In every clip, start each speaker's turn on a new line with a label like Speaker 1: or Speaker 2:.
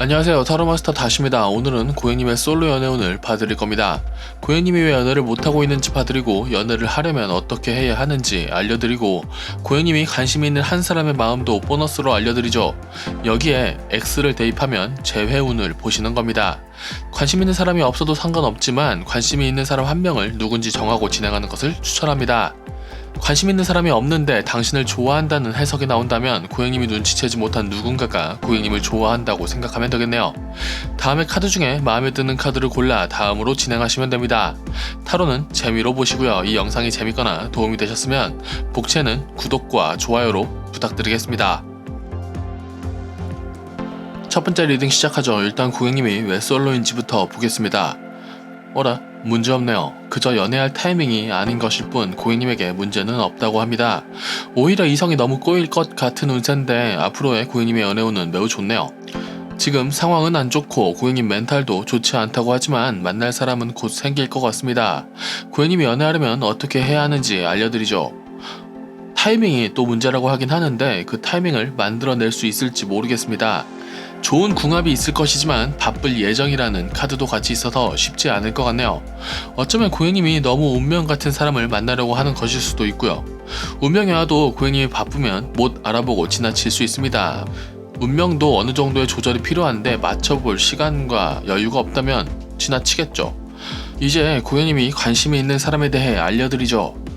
Speaker 1: 안녕하세요. 타로마스터 다시입니다. 오늘은 고객님의 솔로 연애운을 봐드릴 겁니다. 고객님이 왜 연애를 못하고 있는지 봐드리고 연애를 하려면 어떻게 해야 하는지 알려드리고 고객님이 관심 있는 한 사람의 마음도 보너스로 알려드리죠. 여기에 X를 대입하면 재회운을 보시는 겁니다. 관심 있는 사람이 없어도 상관없지만 관심이 있는 사람 한 명을 누군지 정하고 진행하는 것을 추천합니다 관심 있는 사람이 없는데 당신을 좋아한다는 해석이 나온다면 고객님이 눈치채지 못한 누군가가 고객님을 좋아한다고 생각하면 되겠네요. 다음에 카드 중에 마음에 드는 카드를 골라 다음으로 진행하시면 됩니다. 타로는 재미로 보시고요. 이 영상이 재밌거나 도움이 되셨으면 복채는 구독과 좋아요로 부탁드리겠습니다. 첫 번째 리딩 시작하죠. 일단 고객님이 왜 솔로인지부터 보겠습니다. 어라, 문제 없네요. 그저 연애할 타이밍이 아닌 것일 뿐 고객님에게 문제는 없다고 합니다. 오히려 이성이 너무 꼬일 것 같은 운세인데 앞으로의 고객님의 연애운은 매우 좋네요. 지금 상황은 안 좋고 고객님 멘탈도 좋지 않다고 하지만 만날 사람은 곧 생길 것 같습니다. 고객님이 연애하려면 어떻게 해야 하는지 알려드리죠. 타이밍이 또 문제라고 하긴 하는데 그 타이밍을 만들어낼 수 있을지 모르겠습니다. 좋은 궁합이 있을 것이지만 바쁠 예정이라는 카드도 같이 있어서 쉽지 않을 것 같네요. 어쩌면 고객님이 너무 운명 같은 사람을 만나려고 하는 것일 수도 있고요. 운명이 와도 고객님이 바쁘면 못 알아보고 지나칠 수 있습니다. 운명도 어느 정도의 조절이 필요한데 맞춰볼 시간과 여유가 없다면 지나치겠죠. 이제 고객님이 관심이 있는 사람에 대해 알려드리죠.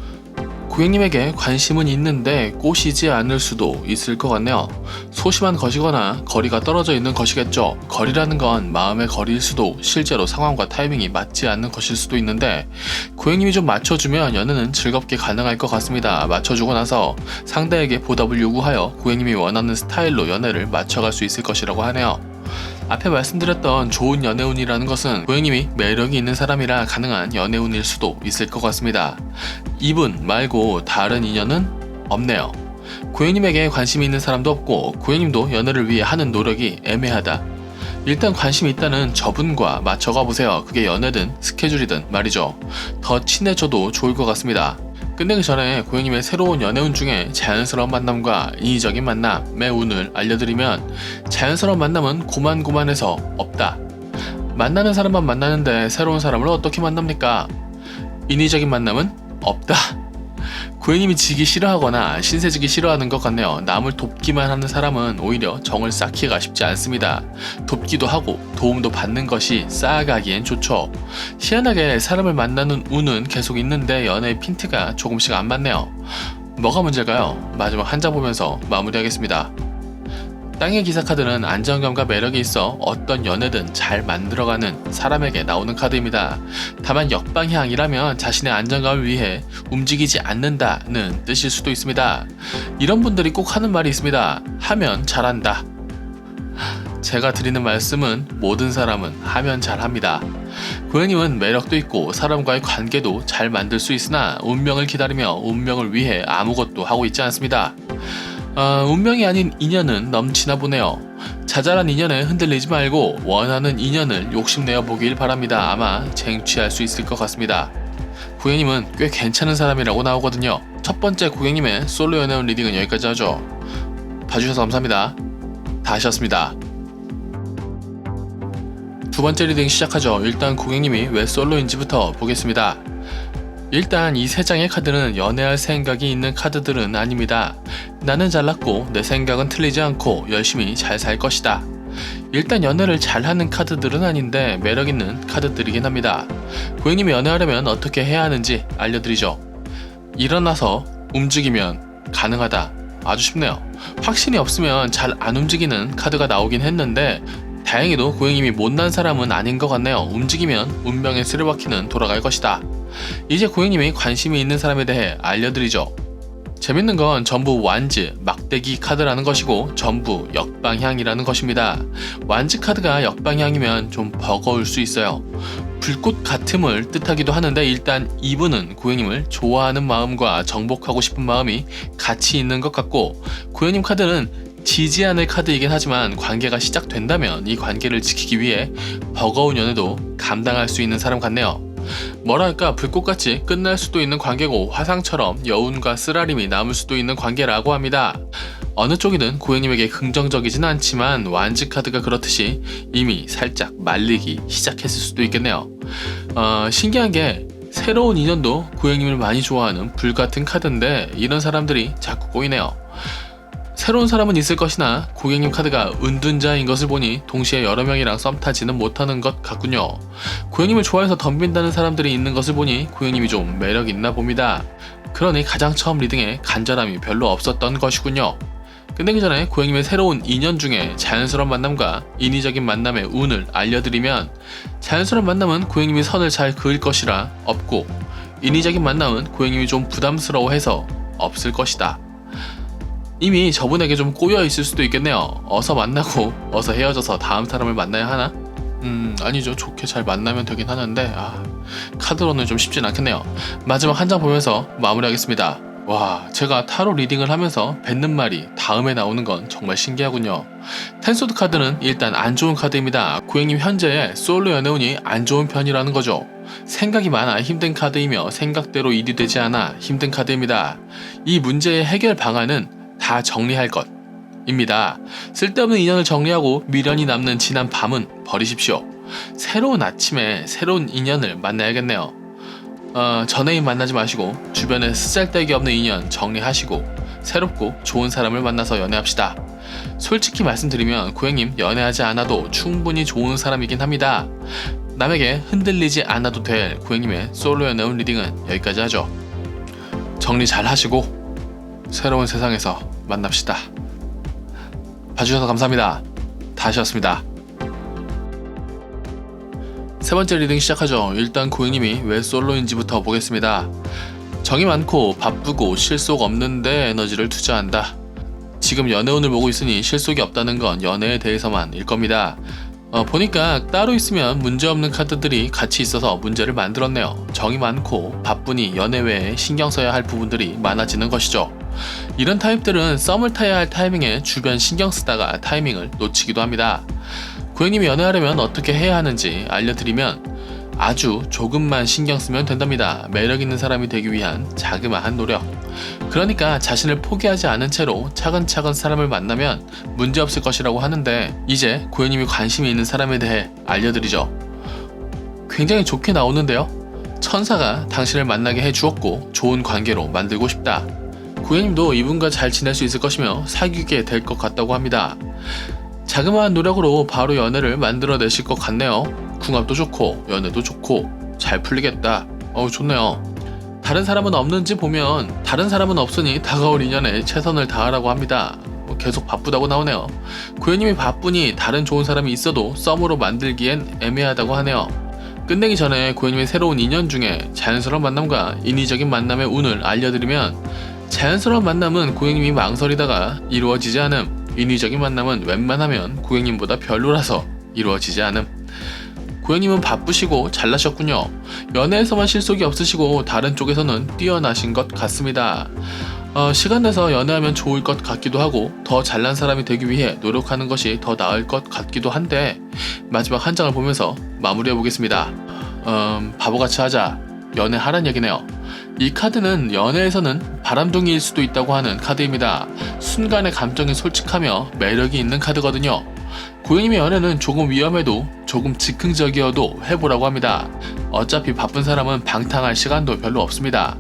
Speaker 1: 고객님에게 관심은 있는데 꼬시지 않을 수도 있을 것 같네요. 소심한 것이거나 거리가 떨어져 있는 것이겠죠. 거리라는 건 마음의 거리일 수도 실제로 상황과 타이밍이 맞지 않는 것일 수도 있는데 고객님이 좀 맞춰주면 연애는 즐겁게 가능할 것 같습니다. 맞춰주고 나서 상대에게 보답을 요구하여 고객님이 원하는 스타일로 연애를 맞춰갈 수 있을 것이라고 하네요. 앞에 말씀드렸던 좋은 연애운이라는 것은 고객님이 매력이 있는 사람이라 가능한 연애운일 수도 있을 것 같습니다. 이분 말고 다른 인연은 없네요. 고객님에게 관심이 있는 사람도 없고 고객님도 연애를 위해 하는 노력이 애매하다. 일단 관심이 있다는 저분과 맞춰가 보세요. 그게 연애든 스케줄이든 말이죠. 더 친해져도 좋을 것 같습니다. 끝내기 전에 고객님의 새로운 연애운 중에 자연스러운 만남과 인위적인 만남의 운을 알려드리면 자연스러운 만남은 고만고만해서 없다. 만나는 사람만 만나는데 새로운 사람을 어떻게 만납니까? 인위적인 만남은 없다. 고객님이 지기 싫어하거나 신세지기 싫어하는 것 같네요. 남을 돕기만 하는 사람은 오히려 정을 쌓기가 쉽지 않습니다. 돕기도 하고 도움도 받는 것이 쌓아가기엔 좋죠. 희한하게 사람을 만나는 운은 계속 있는데 연애의 핀트가 조금씩 안 맞네요. 뭐가 문제일까요? 마지막 한 장 보면서 마무리하겠습니다. 땅의 기사 카드는 안정감과 매력이 있어 어떤 연애든 잘 만들어가는 사람에게 나오는 카드입니다. 다만 역방향이라면 자신의 안정감을 위해 움직이지 않는다는 뜻일 수도 있습니다. 이런 분들이 꼭 하는 말이 있습니다. 하면 잘한다. 제가 드리는 말씀은 모든 사람은 하면 잘합니다. 고객님은 매력도 있고 사람과의 관계도 잘 만들 수 있으나 운명을 기다리며 운명을 위해 아무것도 하고 있지 않습니다. 아, 운명이 아닌 인연은 넘치나 보네요. 자잘한 인연에 흔들리지 말고 원하는 인연을 욕심내어 보길 바랍니다. 아마 쟁취할 수 있을 것 같습니다. 고객님은 꽤 괜찮은 사람이라고 나오거든요. 첫 번째 고객님의 솔로 연애운 리딩은 여기까지 하죠. 봐주셔서 감사합니다. 다 하셨습니다. 두 번째 리딩 시작하죠. 일단 고객님이 왜 솔로인지부터 보겠습니다. 일단 이 세 장의 카드는 연애할 생각이 있는 카드들은 아닙니다. 나는 잘났고 내 생각은 틀리지 않고 열심히 잘 살 것이다. 일단 연애를 잘하는 카드들은 아닌데 매력 있는 카드들이긴 합니다. 고객님이 연애하려면 어떻게 해야 하는지 알려드리죠. 일어나서 움직이면 가능하다. 아주 쉽네요. 확신이 없으면 잘 안 움직이는 카드가 나오긴 했는데 다행히도 고객님이 못난 사람은 아닌 것 같네요. 움직이면 운명의 쓰레바퀴는 돌아갈 것이다. 이제 고객님이 관심이 있는 사람에 대해 알려드리죠. 재밌는 건 전부 완즈, 막대기 카드라는 것이고 전부 역방향이라는 것입니다. 완즈 카드가 역방향이면 좀 버거울 수 있어요. 불꽃 같음을 뜻하기도 하는데 일단 이분은 고객님을 좋아하는 마음과 정복하고 싶은 마음이 같이 있는 것 같고 고객님 카드는 지지 않을 카드이긴 하지만 관계가 시작된다면 이 관계를 지키기 위해 버거운 연애도 감당할 수 있는 사람 같네요. 뭐랄까 불꽃같이 끝날 수도 있는 관계고 화상처럼 여운과 쓰라림이 남을 수도 있는 관계라고 합니다. 어느 쪽이든 고객님에게 긍정적이진 않지만 완즈 카드가 그렇듯이 이미 살짝 말리기 시작했을 수도 있겠네요. 어, 신기한 게 새로운 인연도 고객님을 많이 좋아하는 불같은 카드인데 이런 사람들이 자꾸 꼬이네요. 새로운 사람은 있을 것이나 고객님 카드가 은둔자인 것을 보니 동시에 여러 명이랑 썸 타지는 못하는 것 같군요. 고객님을 좋아해서 덤빈다는 사람들이 있는 것을 보니 고객님이 좀 매력 있나 봅니다. 그러니 가장 처음 리딩에 간절함이 별로 없었던 것이군요. 끝내기 전에 고객님의 새로운 인연 중에 자연스러운 만남과 인위적인 만남의 운을 알려드리면 자연스러운 만남은 고객님이 선을 잘 그을 것이라 없고 인위적인 만남은 고객님이 좀 부담스러워해서 없을 것이다. 이미 저분에게 좀 꼬여 있을 수도 있겠네요. 어서 만나고 어서 헤어져서 다음 사람을 만나야 하나? 음 아니죠 좋게 잘 만나면 되긴 하는데 아 카드로는 좀 쉽진 않겠네요. 마지막 한 장 보면서 마무리하겠습니다. 와, 제가 타로 리딩을 하면서 뱉는 말이 다음에 나오는 건 정말 신기하군요. 텐소드 카드는 일단 안 좋은 카드입니다. 고객님 현재의 솔로 연애운이 안 좋은 편이라는 거죠. 생각이 많아 힘든 카드이며 생각대로 일이 되지 않아 힘든 카드입니다. 이 문제의 해결 방안은 다 정리할 것. 입니다. 쓸데없는 인연을 정리하고 미련이 남는 지난 밤은 버리십시오. 새로운 아침에 새로운 인연을 만나야겠네요. 어, 전애인 만나지 마시고 주변에 쓰잘데기 없는 인연 정리하시고 새롭고 좋은 사람을 만나서 연애합시다. 솔직히 말씀드리면 고객님 연애하지 않아도 충분히 좋은 사람이긴 합니다. 남에게 흔들리지 않아도 될 고객님의 솔로 연애운 리딩은 여기까지 하죠. 정리 잘 하시고 새로운 세상에서 만납시다. 봐주셔서 감사합니다. 다시였습니다. 세 번째 리딩 시작하죠. 일단 고객님이 왜 솔로인지부터 보겠습니다. 정이 많고 바쁘고 실속 없는데 에너지를 투자한다. 지금 연애운을 보고 있으니 실속이 없다는 건 연애에 대해서만일 겁니다. 어, 보니까 따로 있으면 문제없는 카드들이 같이 있어서 문제를 만들었네요. 정이 많고 바쁘니 연애 외에 신경 써야 할 부분들이 많아지는 것이죠. 이런 타입들은 썸을 타야 할 타이밍에 주변 신경 쓰다가 타이밍을 놓치기도 합니다. 고객님이 연애하려면 어떻게 해야 하는지 알려드리면 아주 조금만 신경 쓰면 된답니다. 매력 있는 사람이 되기 위한 자그마한 노력. 그러니까 자신을 포기하지 않은 채로 차근차근 사람을 만나면 문제없을 것이라고 하는데 이제 고객님이 관심이 있는 사람에 대해 알려드리죠. 굉장히 좋게 나오는데요. 천사가 당신을 만나게 해주었고 좋은 관계로 만들고 싶다. 고객님도 이분과 잘 지낼 수 있을 것이며 사귀게 될 것 같다고 합니다. 자그마한 노력으로 바로 연애를 만들어내실 것 같네요. 궁합도 좋고 연애도 좋고 잘 풀리겠다. 어우 좋네요. 다른 사람은 없는지 보면 다른 사람은 없으니 다가올 인연에 최선을 다하라고 합니다. 뭐 계속 바쁘다고 나오네요. 고현님이 바쁘니 다른 좋은 사람이 있어도 썸으로 만들기엔 애매하다고 하네요. 끝내기 전에 고현님의 새로운 인연 중에 자연스러운 만남과 인위적인 만남의 운을 알려드리면 자연스러운 만남은 고객님이 망설이다가 이루어지지 않음 인위적인 만남은 웬만하면 고객님보다 별로라서 이루어지지 않음. 고객님은 바쁘시고 잘나셨군요. 연애에서만 실속이 없으시고 다른 쪽에서는 뛰어나신 것 같습니다. 어, 시간 내서 연애하면 좋을 것 같기도 하고 더 잘난 사람이 되기 위해 노력하는 것이 더 나을 것 같기도 한데 마지막 한 장을 보면서 마무리해 보겠습니다. 음, 바보같이 하자. 연애하란 얘기네요. 이 카드는 연애에서는 바람둥이일 수도 있다고 하는 카드입니다. 순간의 감정이 솔직하며 매력이 있는 카드거든요. 고객님의 연애는 조금 위험해도 조금 즉흥적이어도 해보라고 합니다. 어차피 바쁜 사람은 방탕할 시간도 별로 없습니다.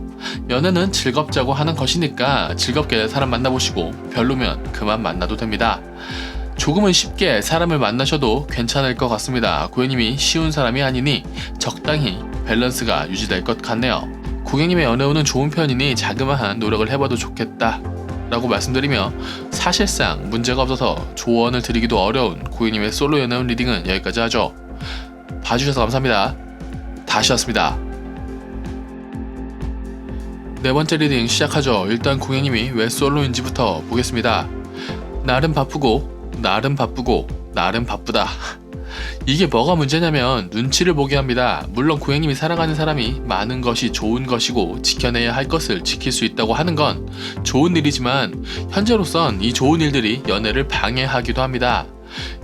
Speaker 1: 연애는 즐겁자고 하는 것이니까 즐겁게 사람 만나보시고 별로면 그만 만나도 됩니다. 조금은 쉽게 사람을 만나셔도 괜찮을 것 같습니다. 고객님이 쉬운 사람이 아니니 적당히 밸런스가 유지될 것 같네요. 고객님의 연애운은 좋은 편이니 자그마한 노력을 해봐도 좋겠다. 라고 말씀드리며 사실상 문제가 없어서 조언을 드리기도 어려운 고객님의 솔로 연애운 리딩은 여기까지 하죠. 봐주셔서 감사합니다. 다시 왔습니다. 네 번째 리딩 시작하죠. 일단 고객님이 왜 솔로인지부터 보겠습니다. 나름 바쁘고, 나름 바쁘고, 나름 바쁘다. 이게 뭐가 문제냐면 눈치를 보게 합니다. 물론 고객님이 사랑하는 사람이 많은 것이 좋은 것이고 지켜내야 할 것을 지킬 수 있다고 하는 건 좋은 일이지만 현재로선 이 좋은 일들이 연애를 방해하기도 합니다.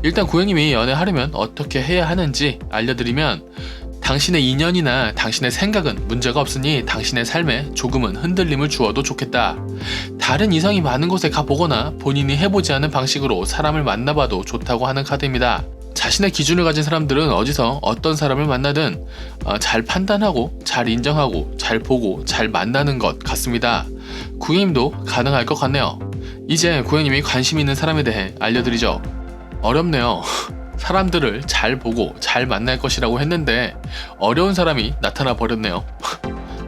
Speaker 1: 일단 고객님이 연애하려면 어떻게 해야 하는지 알려드리면 당신의 인연이나 당신의 생각은 문제가 없으니 당신의 삶에 조금은 흔들림을 주어도 좋겠다. 다른 이성이 많은 곳에 가보거나 본인이 해보지 않은 방식으로 사람을 만나봐도 좋다고 하는 카드입니다. 자신의 기준을 가진 사람들은 어디서 어떤 사람을 만나든 어, 잘 판단하고 잘 인정하고 잘 보고 잘 만나는 것 같습니다. 구행님도 가능할 것 같네요. 이제 구행님이 관심 있는 사람에 대해 알려드리죠. 어렵네요. 사람들을 잘 보고 잘 만날 것이라고 했는데 어려운 사람이 나타나 버렸네요.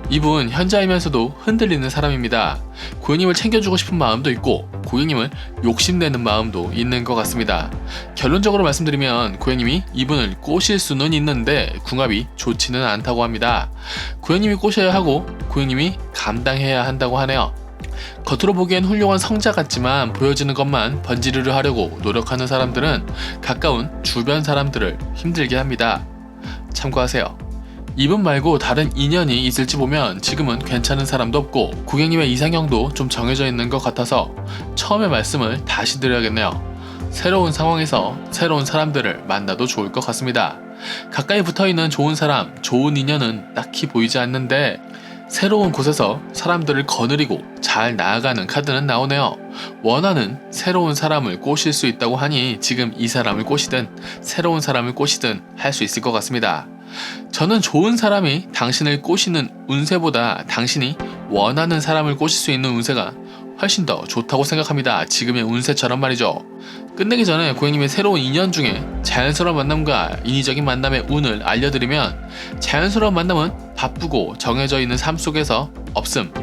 Speaker 1: 이분 현자이면서도 흔들리는 사람입니다. 고객님을 챙겨주고 싶은 마음도 있고 고객님을 욕심내는 마음도 있는 것 같습니다. 결론적으로 말씀드리면 고객님이 이분을 꼬실 수는 있는데 궁합이 좋지는 않다고 합니다. 고객님이 꼬셔야 하고 고객님이 감당해야 한다고 하네요. 겉으로 보기엔 훌륭한 성자 같지만 보여지는 것만 번지르르 하려고 노력하는 사람들은 가까운 주변 사람들을 힘들게 합니다. 참고하세요. 이분 말고 다른 인연이 있을지 보면 지금은 괜찮은 사람도 없고 고객님의 이상형도 좀 정해져 있는 것 같아서 처음에 말씀을 다시 드려야겠네요. 새로운 상황에서 새로운 사람들을 만나도 좋을 것 같습니다. 가까이 붙어 있는 좋은 사람, 좋은 인연은 딱히 보이지 않는데 새로운 곳에서 사람들을 거느리고 잘 나아가는 카드는 나오네요. 원하는 새로운 사람을 꼬실 수 있다고 하니 지금 이 사람을 꼬시든 새로운 사람을 꼬시든 할 수 있을 것 같습니다. 저는 좋은 사람이 당신을 꼬시는 운세보다 당신이 원하는 사람을 꼬실 수 있는 운세가 훨씬 더 좋다고 생각합니다. 지금의 운세처럼 말이죠. 끝내기 전에 고객님의 새로운 인연 중에 자연스러운 만남과 인위적인 만남의 운을 알려드리면 자연스러운 만남은 바쁘고 정해져 있는 삶 속에서 없음.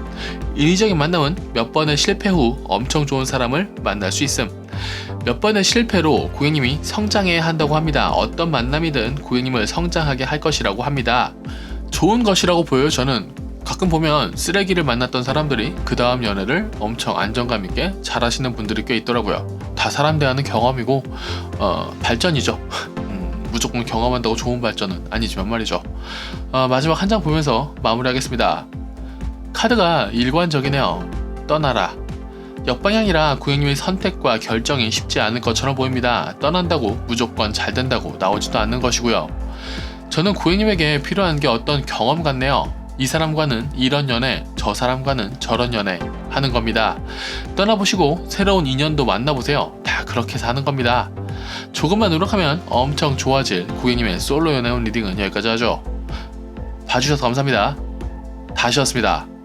Speaker 1: 인위적인 만남은 몇 번의 실패 후 엄청 좋은 사람을 만날 수 있음. 몇 번의 실패로 고객님이 성장해야 한다고 합니다. 어떤 만남이든 고객님을 성장하게 할 것이라고 합니다. 좋은 것이라고 보여요, 저는. 가끔 보면 쓰레기를 만났던 사람들이 그 다음 연애를 엄청 안정감 있게 잘 하시는 분들이 꽤 있더라고요. 다 사람 대하는 경험이고, 어, 발전이죠. 음, 무조건 경험한다고 좋은 발전은 아니지만 말이죠. 어, 마지막 한 장 보면서 마무리하겠습니다. 카드가 일관적이네요. 떠나라. 역방향이라 고객님의 선택과 결정이 쉽지 않을 것처럼 보입니다. 떠난다고 무조건 잘 된다고 나오지도 않는 것이고요. 저는 고객님에게 필요한 게 어떤 경험 같네요. 이 사람과는 이런 연애, 저 사람과는 저런 연애 하는 겁니다. 떠나보시고 새로운 인연도 만나보세요. 다 그렇게 사는 겁니다. 조금만 노력하면 엄청 좋아질 고객님의 솔로 연애운 리딩은 여기까지 하죠. 봐주셔서 감사합니다. 다시였습니다.